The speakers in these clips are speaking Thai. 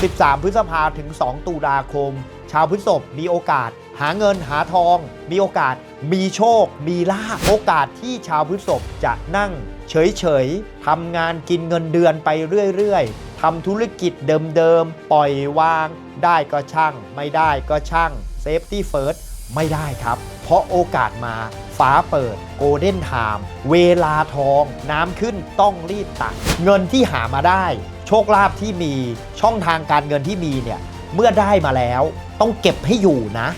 13 พฤษภาถึง 2 ตุลาคม ชาวพฤษภมีโอกาส หาเงินหาทอง มีโอกาส มีโชค มีลาภโอกาสที่ชาวพฤษภจะนั่ง เฉยๆทำงานกินเงินเดือนไปเรื่อยๆทำธุรกิจเดิมๆ ปล่อยวาง ได้ก็ช่าง ไม่ได้ก็ช่างเซฟตี้เฟิร์สไม่ได้ครับ เพราะโอกาสมา ฟ้าเปิดโกลเด้นไทม์เวลาทอง น้ำขึ้นต้องรีบตัก เงินที่หามาได้ โชคลาภที่มีช่องทางการเงินที่มีเนี่ย เมื่อได้มาแล้ว ต้องเก็บให้อยู่นะ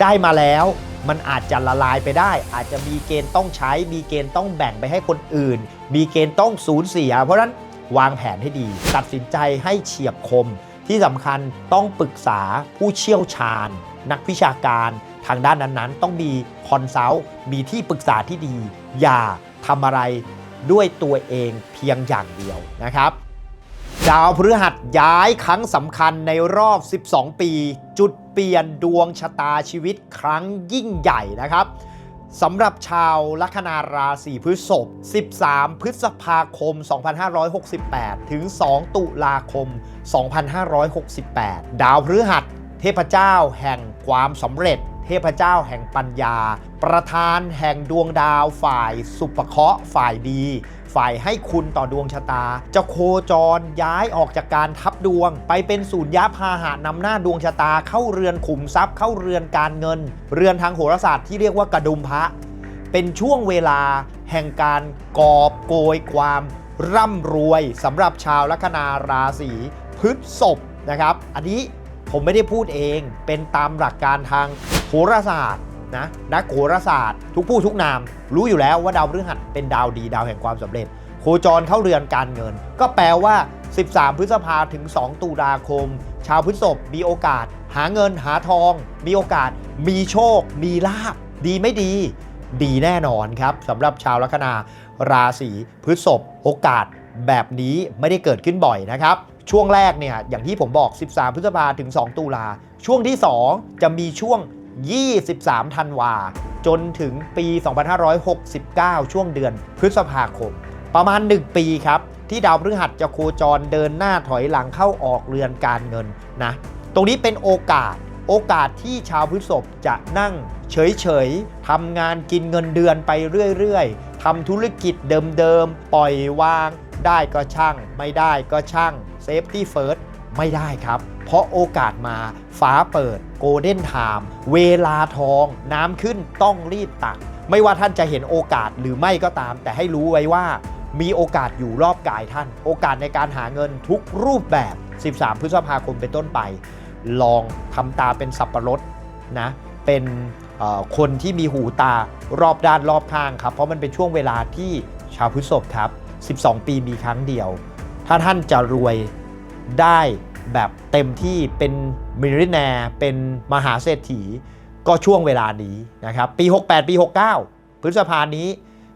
ได้มาแล้วมันอาจจะละลายไปได้ อาจจะมีเกณฑ์ต้องใช้ มีเกณฑ์ต้องแบ่งไปให้คนอื่น มีเกณฑ์ต้องสูญเสีย เพราะฉะนั้นวางแผนให้ดี ตัดสินใจให้เฉียบคม ที่สำคัญต้องปรึกษาผู้เชี่ยวชาญ นักวิชาการ ทางด้านนั้นๆ ต้องมีคอนซัลท์มีที่ปรึกษาที่ดี อย่าทำอะไรด้วยตัวเองเพียงอย่างเดียวนะครับดาวพฤหัสย้ายครั้งสำคัญในรอบ 12 ปี จุดเปลี่ยนดวงชะตาชีวิตครั้งยิ่งใหญ่นะครับสำหรับชาวลัคนาราศีพฤษภ 13 พฤษภาคม 2568 ถึง 2 ตุลาคม 2568 ดาวพฤหัส เทพเจ้าแห่งความสำเร็จ เทพเจ้าแห่งปัญญา ประธานแห่งดวงดาวฝ่ายสุปเคราะห์ฝ่ายดี ฝ่ายให้คุณต่อดวงชะตา จะโคจรย้ายออกจากการทับดวง ไปเป็นศูนย์ยะพาหะนำหน้าดวงชะตาเข้าเรือนขุมทรัพย์ เข้าเรือนการเงิน เรือนทางโหราศาสตร์ที่เรียกว่ากระดุมพระเป็นช่วงเวลาแห่งการกอบโกยความร่ำรวยสำหรับชาวลัคนาราศีพฤษภนะครับ อันนี้ผมไม่ได้พูดเองเป็นตามหลักการทาง หราศาสตร์นะนักโหราศาสตร์ ทุกผู้ทุกนาม รู้อยู่แล้วว่าดาวพฤหัสเป็นดาวดีดาวแห่งความสำเร็จ โคจรเข้าเรือนการเงิน ก็แปลว่า 13 พฤษภาถึง 2 ตุลาคม ชาวพฤษภมีโอกาส หาเงินหาทอง มีโอกาส มีโชค มีลาบดีไม่ดี ดีแน่นอนครับสำหรับชาวลัคนาราศีพฤษภโอกาสแบบนี้ไม่ได้เกิดขึ้นบ่อยนะครับ ช่วงแรกเนี่ยอย่างที่ผมบอก 13 พฤษภาถึง 2 ตุลาช่วงที่ 2 จะมีช่วง 23 ธันวา จนถึงปี 2569 ช่วงเดือนพฤษภาคม ประมาณ 1 ปีครับ ที่ดาวพฤหัสจะโคจรเดินหน้าถอยหลังเข้าออกเรือนการเงินนะ ตรงนี้เป็นโอกาสโอกาสที่ชาวพฤษภจะนั่งเฉยๆทำงานกินเงินเดือนไปเรื่อยๆทำธุรกิจเดิมๆ ปล่อยวาง ได้ก็ช่าง ไม่ได้ก็ช่างเซฟตี้เฟิร์ส ไม่ได้ครับ เพราะโอกาสมาฟ้าเปิดโกลเด้นไทม์เวลาทอง น้ำขึ้นต้องรีบตัก ไม่ว่าท่านจะเห็นโอกาสหรือไม่ก็ตาม แต่ให้รู้ไว้ว่ามีโอกาสอยู่รอบกายท่าน โอกาสในการหาเงินทุกรูปแบบ 13 พฤษภาคมเป็นต้นไป ลองทำตาเป็นสับปะรดนะ เป็นคนที่มีหูตารอบด้านรอบข้างครับ เพราะมันเป็นช่วงเวลาที่ชาวพฤษภครับ 12 ปีมีครั้งเดียว ถ้าท่านจะรวย ได้แบบเต็มที่เป็นมิลลิเนร์เป็นมหาเศรษฐีก็ช่วงเวลานี้นะครับ ปี 68 ปี 69 พฤษภานี้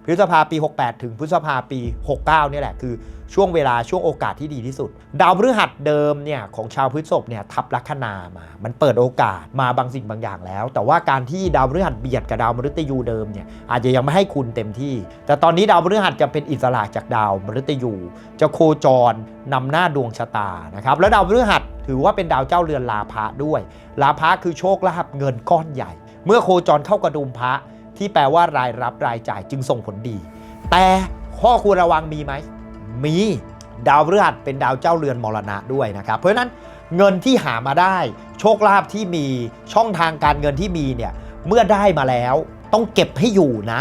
พฤษภาปี 68 ถึงพฤษภาปี 69เนี่ยแหละคือช่วงเวลาช่วงโอกาสที่ดีที่สุด ดาวพฤหัสเดิมเนี่ยของชาวพฤษภเนี่ยทับลัคนามา มันเปิดโอกาสมาบางสิ่งบางอย่างแล้ว แต่ว่าการที่ดาวพฤหัสเบียดกับดาวมฤตยูเดิมเนี่ยอาจจะยังไม่ให้คุณเต็มที่ แต่ตอนนี้ดาวพฤหัสจะเป็นอิสระจากดาวมฤตยู จะโคจรนำหน้าดวงชะตานะครับแล้วดาวพฤหัสถือว่าเป็นดาวเจ้าเรือนลาภะด้วยลาภะคือโชคลาภเงินก้อนใหญ่ เมื่อโคจรเข้ากระดุมพระ ที่แปลว่ารายรับรายจ่ายจึงส่งผลดี แต่ข้อควรระวังมีไหม มีดาวพฤหัสเป็นดาวเจ้าเรือนมรณะด้วยนะครับ เพราะฉะนั้นเงินที่หามาได้ โชคลาภที่มีช่องทางการเงินที่มีเนี่ยเมื่อได้มาแล้วต้องเก็บให้อยู่นะ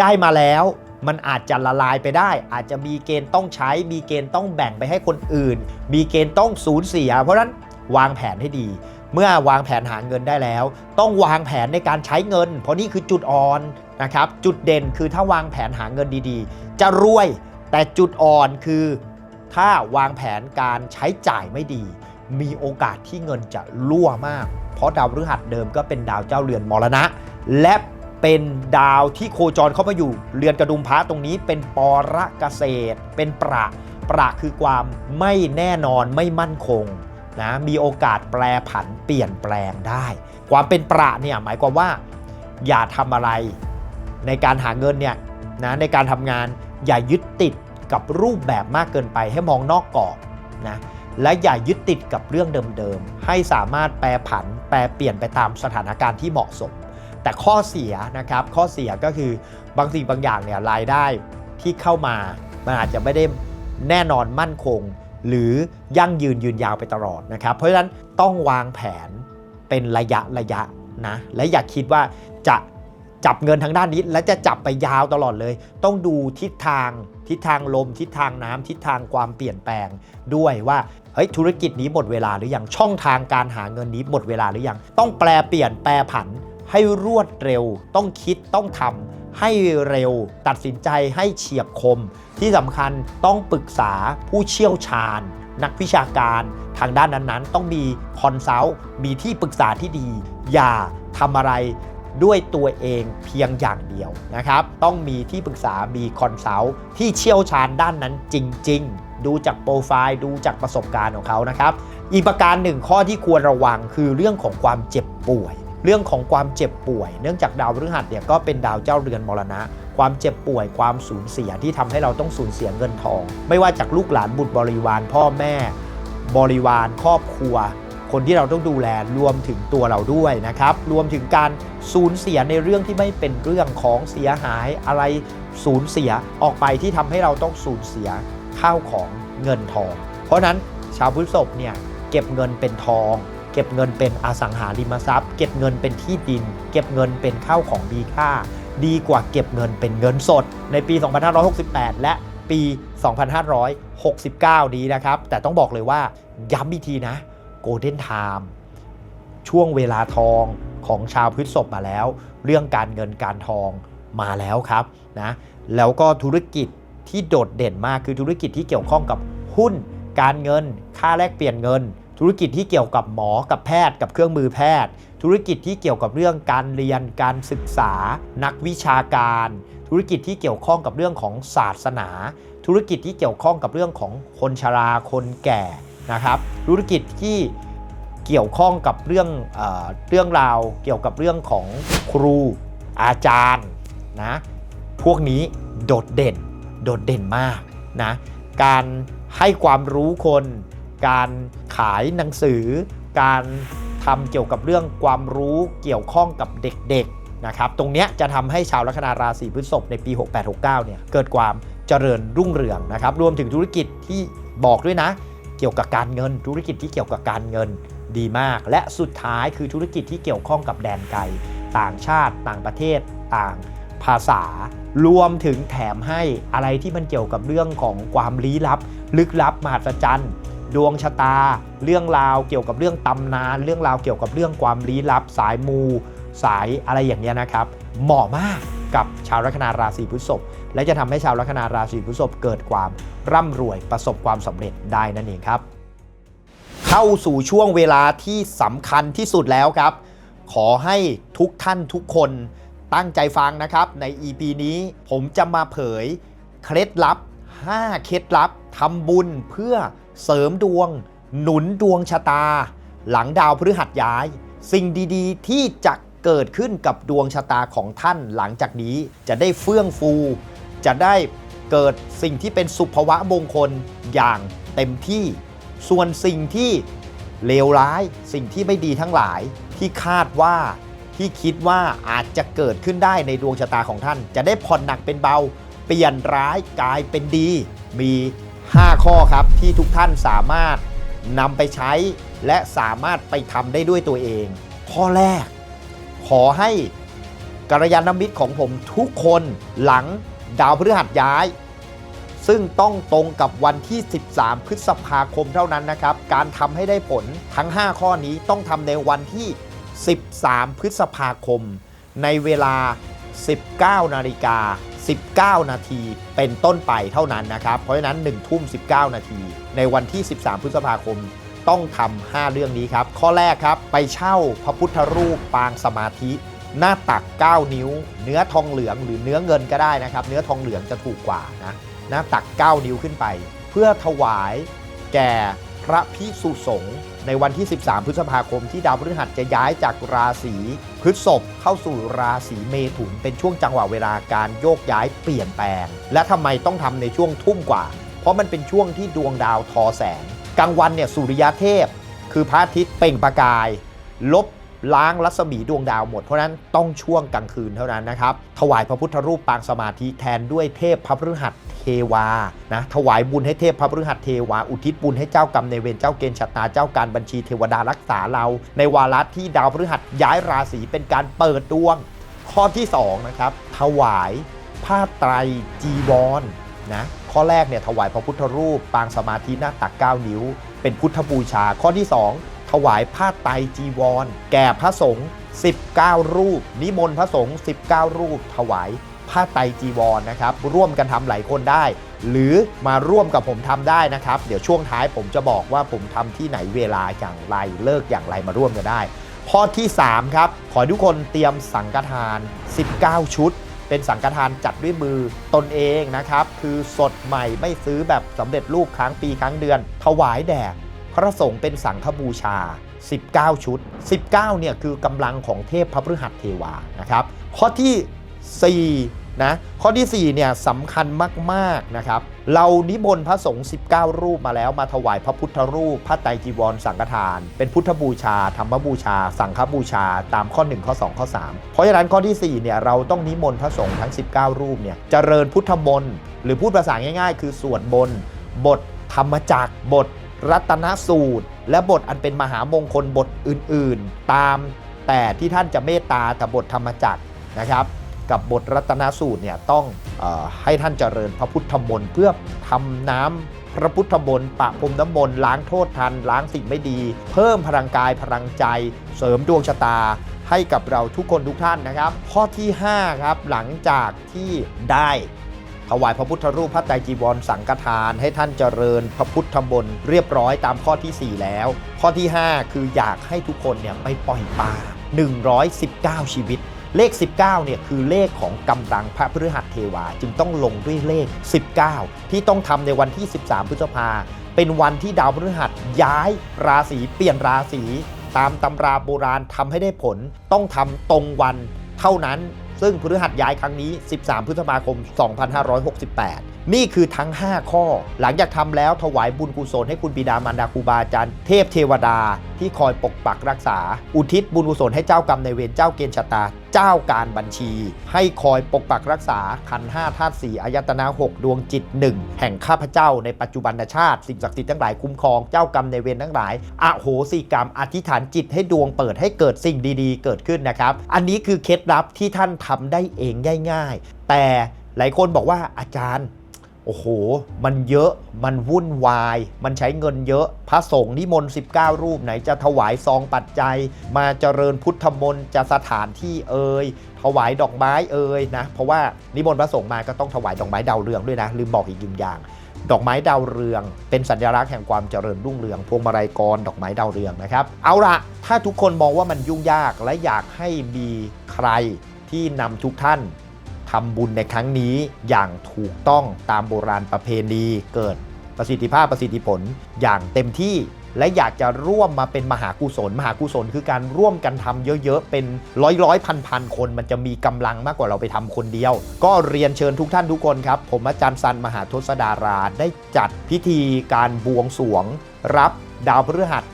ได้มาแล้วมันอาจจะละลายไปได้ อาจจะมีเกณฑ์ต้องใช้ มีเกณฑ์ต้องแบ่งไปให้คนอื่น มีเกณฑ์ต้องสูญเสีย เพราะฉะนั้นวางแผนให้ดี เมื่อวางแผนหาเงินได้แล้ว ต้องวางแผนในการใช้เงิน เพราะนี่คือจุดอ่อนนะครับ จุดเด่นคือถ้าวางแผนหาเงินดีๆ จะรวย แต่จุดอ่อนคือ ถ้าวางแผนการใช้จ่ายไม่ดี มีโอกาสที่เงินจะรั่วมาก เพราะดาวพฤหัสเดิมก็เป็นดาวเจ้าเรือนมรณะ และเป็นดาวที่โคจรเข้ามาอยู่ เรือนกระดุมพระตรงนี้เป็นปรกเกษตร เป็นประ ประคือความไม่แน่นอนไม่มั่นคง นะมีโอกาสแปรผันเปลี่ยนแปลงได้ ความเป็นประเนี่ยหมายความว่า อย่าทำอะไรในการหาเงินเนี่ยนะในการทำงานอย่ายึดติดกับรูปแบบมากเกินไปให้มองนอกกรอบนะและอย่ายึดติดกับเรื่องเดิมๆ ให้สามารถแปรผัน แปรเปลี่ยนไปตามสถานการณ์ที่เหมาะสม แต่ข้อเสียนะครับข้อเสียก็คือบางสิ่งบางอย่างเนี่ยรายได้ที่เข้ามา มันอาจจะไม่ได้แน่นอนมั่นคง หรือยั่งยืนยืนยาวไปตลอดนะครับเพราะฉะนั้นต้องวางแผนเป็นระยะระยะนะและอย่าคิดว่าจะจับเงินทางด้านนี้ และจะจับไปยาวตลอดเลย ต้องดูทิศทางทิศทางลม ทิศทางน้ำทิศทางความเปลี่ยนแปลงด้วยว่าเฮ้ยธุรกิจนี้หมดเวลาหรือยังช่องทางการหาเงินนี้หมดเวลาหรือยังต้องแปลเปลี่ยนแปรผันให้รวดเร็ว ต้องคิดต้องทำ ให้เร็ว ตัดสินใจให้เฉียบคม ที่สำคัญต้องปรึกษาผู้เชี่ยวชาญ นักวิชาการทางด้านนั้นๆ ต้องมีคอนซัลท์มีที่ปรึกษาที่ดี อย่าทำอะไรด้วยตัวเองเพียงอย่างเดียวนะครับ ต้องมีที่ปรึกษา มีคอนซัลท์ที่เชี่ยวชาญด้านนั้นจริง ๆ ดูจากโปรไฟล์ ดูจากประสบการณ์ของเขานะครับ อีกประการหนึ่งข้อที่ควรระวังคือเรื่องของความเจ็บป่วย เรื่องของความเจ็บป่วย เนื่องจากดาวพฤหัสเนี่ยก็เป็นดาวเจ้าเรือนมรณะ ความเจ็บป่วยความสูญเสียที่ทำให้เราต้องสูญเสียเงินทอง ไม่ว่าจากลูกหลานบุตรบริวาร พ่อแม่ บริวารครอบครัว คนที่เราต้องดูแลรวมถึงตัวเราด้วยนะครับ รวมถึงการสูญเสียในเรื่องที่ไม่เป็นเรื่องของเสียหายอะไรสูญเสียออกไปที่ทำให้เราต้องสูญเสียข้าวของเงินทอง เพราะฉะนั้นชาวพฤษภเนี่ยเก็บเงินเป็นทอง เก็บเงินเป็นอสังหาริมทรัพย์ เก็บเงินเป็นที่ดิน เก็บเงินเป็นข้าวของมีค่า ดีกว่าเก็บเงินเป็นเงินสด ในปี 2568 และปี 2569 นี้นะครับ แต่ต้องบอกเลยว่าย้ำอีกทีนะ Golden Time ช่วงเวลาทองของชาวพฤษภมาแล้ว เรื่องการเงินการทองมาแล้วครับนะแล้วก็ธุรกิจที่โดดเด่นมากคือธุรกิจที่เกี่ยวข้องกับหุ้น การเงิน ค่าแลกเปลี่ยนเงิน ธุรกิจที่เกี่ยวกับหมอกับแพทย์ กับเครื่องมือแพทย์ ธุรกิจที่เกี่ยวกับเรื่องการเรียน การศึกษา นักวิชาการ ธุรกิจที่เกี่ยวข้องกับเรื่องของศาสนา ธุรกิจที่เกี่ยวข้องกับเรื่องของคนชราคนแก่นะครับ ธุรกิจที่เกี่ยวข้องกับเรื่องเอเรื่องราวเกี่ยวกับเรื่องของครูอาจารย์นะพวกนี้โดดเด่นโดดเด่นมากนะการให้ความรู้คน การขายหนังสือ การทำเกี่ยวกับเรื่องความรู้เกี่ยวข้องกับเด็กๆนะครับ ตรงนี้จะทำให้ชาวลัคนาราศีพฤษภในปี 6869 เนี่ยเกิดความเจริญรุ่งเรืองนะครับ รวมถึงธุรกิจที่บอกด้วยนะ เกี่ยวกับการเงิน ธุรกิจที่เกี่ยวกับการเงินดีมาก และสุดท้ายคือธุรกิจที่เกี่ยวข้องกับแดนไกลต่างชาติ ต่างประเทศ ต่างภาษา รวมถึงแถมให้อะไรที่มันเกี่ยวกับเรื่องของความลี้ลับ ลึกลับมหัศจรรย์ ดวงชะตา เรื่องราวเกี่ยวกับเรื่องตำนาน เรื่องราวเกี่ยวกับเรื่องความลี้ลับ สายมู สายอะไรอย่างเงี้ยนะครับ เหมาะมากกับชาวลัคนาราศีพฤษภและจะทำให้ชาวลัคนาราศีพฤษภเกิดความร่ำรวยประสบความสำเร็จได้นั่นเองครับ เข้าสู่ช่วงเวลาที่สำคัญที่สุดแล้วครับ ขอให้ทุกท่านทุกคนตั้งใจฟังนะครับ ใน EP นี้ผมจะมาเผยเคล็ดลับ 5 เคล็ดลับทำบุญเพื่อ เสริมดวง หนุนดวงชะตา หลังดาวพฤหัสย้าย สิ่งดีๆ ที่จะเกิดขึ้นกับดวงชะตาของท่านหลังจากนี้จะได้เฟื่องฟู จะได้เกิดสิ่งที่เป็นสุภวะมงคลอย่างเต็มที่ ส่วนสิ่งที่เลวร้ายสิ่งที่ไม่ดีทั้งหลายที่คาดว่าที่คิดว่าอาจจะเกิดขึ้นได้ในดวงชะตาของท่าน จะได้ผ่อนหนักเป็นเบา เปลี่ยนร้ายกลายเป็นดี มี 5 ข้อครับที่ทุกท่านสามารถนำไปใช้และสามารถไปทำได้ด้วยตัวเอง ข้อแรก ขอให้กัลยาณมิตรของผมทุกคนหลังดาวพฤหัสย้าย ซึ่งต้องตรงกับวันที่ 13 พฤษภาคมเท่านั้นนะครับ การทำให้ได้ผลทั้ง 5 ข้อนี้ต้องทำในวันที่ 13 พฤษภาคม ในเวลา 19 นาฬิกา 19 นาทีเป็นต้นไปเท่านั้นนะครับ เพราะฉะนั้น 1 ทุ่ม 19 นาที ในวันที่ 13 พฤษภาคมต้องทำ5เรื่องนี้ครับ ข้อแรกครับ ไปเช่าพระพุทธรูปปางสมาธิ หน้าตัก 9 นิ้ว เนื้อทองเหลืองหรือเนื้อเงินก็ได้นะครับ เนื้อทองเหลืองจะถูกกว่านะหน้าตัก 9 นิ้วขึ้นไป เพื่อถวายแก่พระพิสุสงฆ์ ในวันที่ 13 พฤษภาคมที่ดาวพฤหัสจะย้ายจากราศีพฤษภเข้าสู่ราศีเมถุน เป็นช่วงจังหวะเวลาการโยกย้ายเปลี่ยนแปลง และทำไมต้องทำในช่วงทุ่มกว่า เพราะมันเป็นช่วงที่ดวงดาวทอแสง กลางวันเนี่ยสุริยเทพ คือพระอาทิตย์เปล่งประกาย ลบ ล้างรัศมีดวงดาวหมด เพราะนั้นต้องช่วงกลางคืนเท่านั้นนะครับ ถวายพระพุทธรูปปางสมาธิแทนด้วยเทพพระพฤหัสเทวา นะ ถวายบุญให้เทพพระพฤหัสเทวา อุทิศบุญให้เจ้ากรรมในเวรเจ้าเกณฑ์ชะตาเจ้าการบัญชีเทวดารักษาเรา ในวาระที่ดาวพฤหัสย้ายราศีเป็นการเปิดดวง ข้อที่สองนะครับ ถวายผ้าไตรจีวรนะ ข้อแรกเนี่ยถวายพระพุทธรูปปางสมาธิหน้าตัก 9 นิ้ว เป็นพุทธบูชา ข้อที่ 2 วายผ้าไตรจีวร แก่พระสงฆ์19 รูป นิมนต์พระสงฆ์19 รูป ถวายผ้าไตรจีวรนะครับ ร่วมกันทำหลายคนได้ หรือมาร่วมกับผมทำได้นะครับ เดี๋ยวช่วงท้ายผมจะบอกว่าผมทำที่ไหนเวลาอย่างไรเลิกอย่างไรมาร่วมกันได้ ข้อที่ 3 ครับ ขอให้ทุกคนเตรียมสังฆทาน 19 ชุด เป็นสังฆทานจัดด้วยมือตนเองนะครับ คือสดใหม่ไม่ซื้อแบบสำเร็จรูปครั้งปีครั้งเดือน ถวายแด่ พระสงฆ์เป็นสังฆบูชา 19 ชุด 19เนี่ยคือกำลังของเทพพระพฤหัสเทวานะครับข้อที่4นะข้อที่4เนี่ยสำคัญมากๆนะครับเรานิมนต์พระสงฆ์19 รูปมาแล้วมาถวายพระพุทธรูปพระไตรจีวรสังฆทาน เป็นพุทธบูชา ธรรมบูชา สังฆบูชา ตามข้อ 1 ข้อ 2 ข้อ 3 เพราะฉะนั้นข้อที่4เนี่ยเราต้องนิมนต์พระสงฆ์ทั้ง 19 รูปเนี่ยเจริญพุทธมนต์หรือพูดภาษาง่าย ๆ คือสวดบน บทธรรมจักบท รัตนสูตร และบทอันเป็นมหามงคลบทอื่นๆ ตามแต่ที่ท่านจะเมตตาแต่บทธรรมจักรนะครับ กับบทรัตนสูตรเนี่ยต้องออให้ท่านเจริญพระพุทธมนต์เพื่อทำน้ำพระพุทธมนต์ปะพรมน้ำมนต์ล้างโทษทัน ล้างสิ่งไม่ดี เพิ่มพลังกายพลังใจ เสริมดวงชะตา ให้กับเราทุกคนทุกท่านนะครับ ข้อที่ 5 ครับ หลังจากที่ได้ ถวายพระพุทธรูปพระไตรจีวรสังฆทาน ให้ท่านเจริญพระพุทธมนต์เรียบร้อยตามข้อที่ 4 แล้ว ข้อที่ 5 คืออยากให้ทุกคนเนี่ยไปปล่อยปลา119 ชีวิต เลข 19เนี่ยคือเลขของกำลังพระพฤหัสเทวา จึงต้องลงด้วยเลข 19 ที่ต้องทำในวันที่ 13 พฤษภา เป็นวันที่ดาวพฤหัสย้ายราศีเปลี่ยนราศีตามตำราโบราณทำให้ได้ผลต้องทำตรงวันเท่านั้น ซึ่งพฤหัสย้ายครั้งนี้ 13 พฤษภาคม 2568 นี่คือทั้ง 5 ข้อ หลังจากทำแล้วถวายบุญกุศลให้คุณบิดามารดาครูบาอาจารย์เทพเทวดาที่คอยปกปักรักษา อุทิศบุญกุศลให้เจ้ากรรมในเวรเจ้าเกณฑ์ชะตา เจ้าการบัญชี ให้คอยปกปักรักษาขันห้าธาตุสี่อายตนะหกดวงจิตหนึ่งแห่งข้าพเจ้าในปัจจุบันชาติ สิ่งศักดิ์สิทธิ์ทั้งหลายคุ้มครองเจ้ากรรมในเวรทั้งหลายอโหสิกรรมอธิษฐานจิตให้ดวงเปิดให้เกิดสิ่งดีๆ เกิดขึ้นนะครับ อันนี้คือเคล็ดลับที่ท่านทำได้เองง่าย ๆ แต่หลายคนบอกว่าอาจารย์ โอ้โห มันเยอะ มันวุ่นวาย มันใช้เงินเยอะ พระสงฆ์นิมนต์ 19 รูปไหนจะถวายซองปัจจัย มาเจริญพุทธมนต์จะสถานที่เอ่ย ถวายดอกไม้เอ่ยนะ เพราะว่านิมนต์พระสงฆ์มาก็ต้องถวายดอกไม้ดาวเรืองด้วยนะ ลืมบอกอีกหนึ่งอย่าง ดอกไม้ดาวเรือง เป็นสัญลักษณ์แห่งความเจริญรุ่งเรือง พวงมาลัยกร ดอกไม้ดาวเรืองนะครับ เอาละถ้าทุกคนมองว่ามันยุ่งยาก และอยากให้มีใครที่นำทุกท่าน ทำบุญในครั้งนี้อย่างถูกต้องตามโบราณประเพณีเกิดประสิทธิภาพประสิทธิผลอย่างเต็มที่ และอยากจะร่วมมาเป็นมหากุศล มหากุศลคือการร่วมกันทำเยอะๆ เป็นร้อยร้อยพันพันคน มันจะมีกำลังมากกว่าเราไปทำคนเดียว ก็เรียนเชิญทุกท่านทุกคนครับ ผมอาจารย์ซันมหาทศดาราได้จัดพิธีการบวงสรวง รับดาวพฤหัส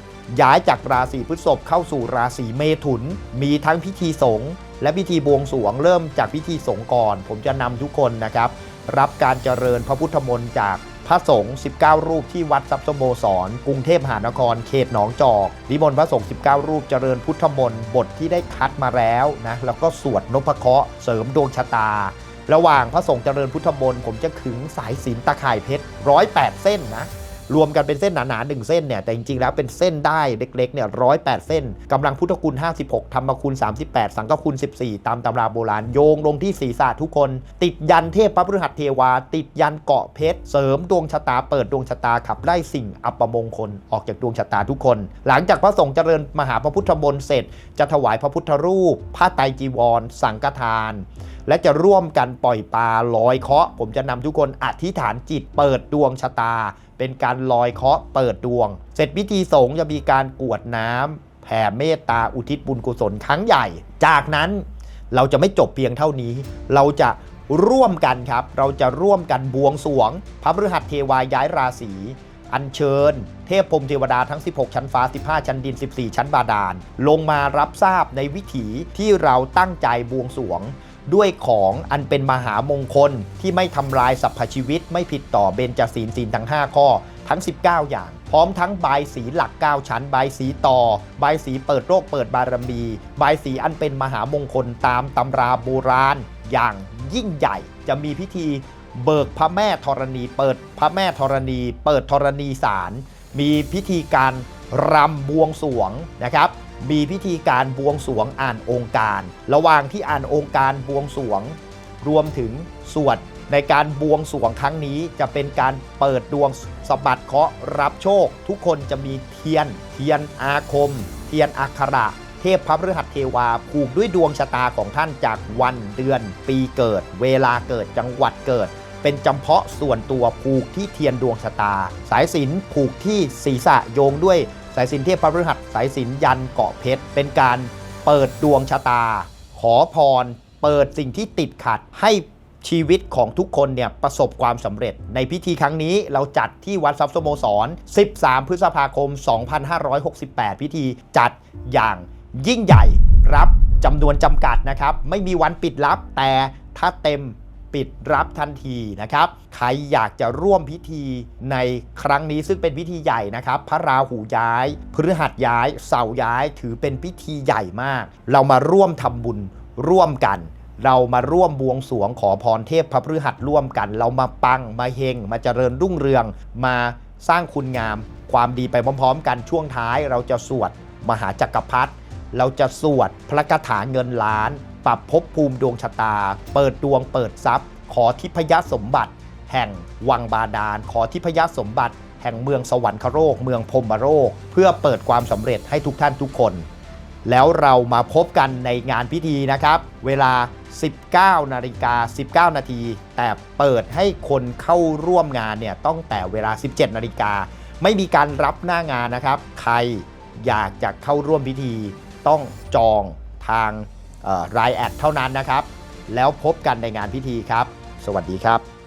ย้ายจากราศีพฤษภเข้าสู่ราศีเมถุน มีทั้งพิธีสงฆ์ และพิธีบวงสรวงเริ่มจากพิธีสงฆ์ก่อน ผมจะนำทุกคนนะครับ รับการเจริญพระพุทธมนต์จากพระสงฆ์ 19 รูปที่วัดทรัพย์สโมสร กรุงเทพมหานคร เขตหนองจอกนิมนต์พระสงฆ์ 19 รูปเจริญพุทธมนต์บทที่ได้คัดมาแล้วนะ แล้วก็สวดนพเคราะห์เสริมดวงชะตา ระหว่างพระสงฆ์เจริญพุทธมนต์ผมจะขึงสายสิญจนตะข่ายเพชรร้อยแปดเส้นนะ รวมกันเป็นเส้นหนาๆหนึ่งเส้นเนี่ยแต่จริงๆแล้วเป็นเส้นได้เล็กๆเนี่ยร้อยแปดเส้นกำลังพุทธคุณ 56ธรรมคุณ 38 สังฆคุณ 14 ตามตำราโบราณโยงลงที่ศีรษะทุกคน ติดยันเทพพระพฤหัสเทวา ติดยันเกาะเพชร เสริมดวงชะตาเปิดดวงชะตาขับไล่สิ่งอัปมงคลออกจากดวงชะตาทุกคน หลังจากพระสงฆ์เจริญมหาพระพุทธมนต์เสร็จ จะถวายพระพุทธรูปผ้าไตรจีวร สังฆทาน และจะร่วมกันปล่อยปลาลอยเคาะ ผมจะนำทุกคนอธิษฐานจิตเปิดดวงชะตา เป็นการลอยเคาะเปิดดวง เสร็จพิธีสงฆ์จะมีการกวดน้ำแผ่เมตตาอุทิศบุญกุศลครั้งใหญ่ จากนั้นเราจะไม่จบเพียงเท่านี้ เราจะร่วมกันครับ เราจะร่วมกันบวงสรวง พระฤหัสเทวาย้ายราศีอัญเชิญ เทพพรมเทวดาทั้ง 16 ชั้นฟ้า 15 ชั้นดิน 14 ชั้นบาดาล ลงมารับทราบในวิถีที่เราตั้งใจบวงสรวง ด้วยของอันเป็นมหามงคลที่ไม่ทำลายสรรพชีวิต ไม่ผิดต่อเบญจศีลศีลทั้ง 5 ข้อทั้ง 19 อย่าง พร้อมทั้งใบสีหลัก 9 ชั้น ใบสีต่อ ใบสีเปิดโรคเปิดบารมีใบสีอันเป็นมหามงคลตามตำราโบราณ อย่างยิ่งใหญ่จะมีพิธีเบิกพระแม่ธรณี เปิดพระแม่ธรณี เปิดธรณีศาลมีพิธีการรำบวงสวงนะครับ มีพิธีการบวงสวงอ่านองค์การ ระหว่างที่อ่านองค์การบวงสวง รวมถึงสวดในการบวงสวงครั้งนี้จะเป็นการเปิดดวงสบัดเคราะห์รับโชค ทุกคนจะมีเทียน เทียนอาคม เทียนอักขระ เทพพระพฤหัสเทวาผูกด้วยดวงชะตาของท่านจากวันเดือน ปีเกิด เวลาเกิดจังหวัดเกิด เป็นจำเพาะส่วนตัวผูกที่เทียนดวงชะตา สายสินผูกที่ศีรษะโยงด้วย สายสินเทพพระพฤหัสสายสินยันเกาะเพชรเป็นการเปิดดวงชะตา ขอพร เปิดสิ่งที่ติดขัดให้ชีวิตของทุกคนเนี่ยประสบความสำเร็จ ในพิธีครั้งนี้เราจัดที่วัดทรัพย์สโมสร 13 พฤษภาคม 2568 พิธีจัดอย่างยิ่งใหญ่รับจำนวนจำกัดนะครับ ไม่มีวันปิดรับแต่ถ้าเต็ม ปิดรับทันทีนะครับ ใครอยากจะร่วมพิธีในครั้งนี้ซึ่งเป็นพิธีใหญ่นะครับ พระราหูย้าย พฤหัสย้าย เสาร์ย้าย ถือเป็นพิธีใหญ่มาก เรามาร่วมทำบุญร่วมกัน เรามาร่วมบวงสรวงขอพรเทพพระพฤหัสร่วมกัน เรามาปังมาเฮงมาเจริญรุ่งเรือง มาสร้างคุณงาม ความดีไปพร้อม ๆ กันช่วงท้าย เราจะสวดมหาจักรพรรดิเราจะสวดพระคาถาเงินล้าน ปรับภพภูมิดวงชะตา เปิดดวงเปิดทรัพย์ ขอทิพยสมบัติ แห่งวังบาดาล ขอทิพยสมบัติ แห่งเมืองสวรรคโรคเมืองพรมโรคเพื่อเปิดความสำเร็จให้ทุกท่านทุกคน แล้วเรามาพบกันในงานพิธีนะครับ เวลา 19นาฬิกา19 นาที แต่เปิดให้คนเข้าร่วมงานเนี่ยต้องแต่เวลา 17 นาฬิกา ไม่มีการรับหน้างานนะครับ ใครอยากจะเข้าร่วมพิธีต้องจองทาง รายแอดเท่านั้นนะครับ แล้วพบกันในงานพิธีครับ สวัสดีครับ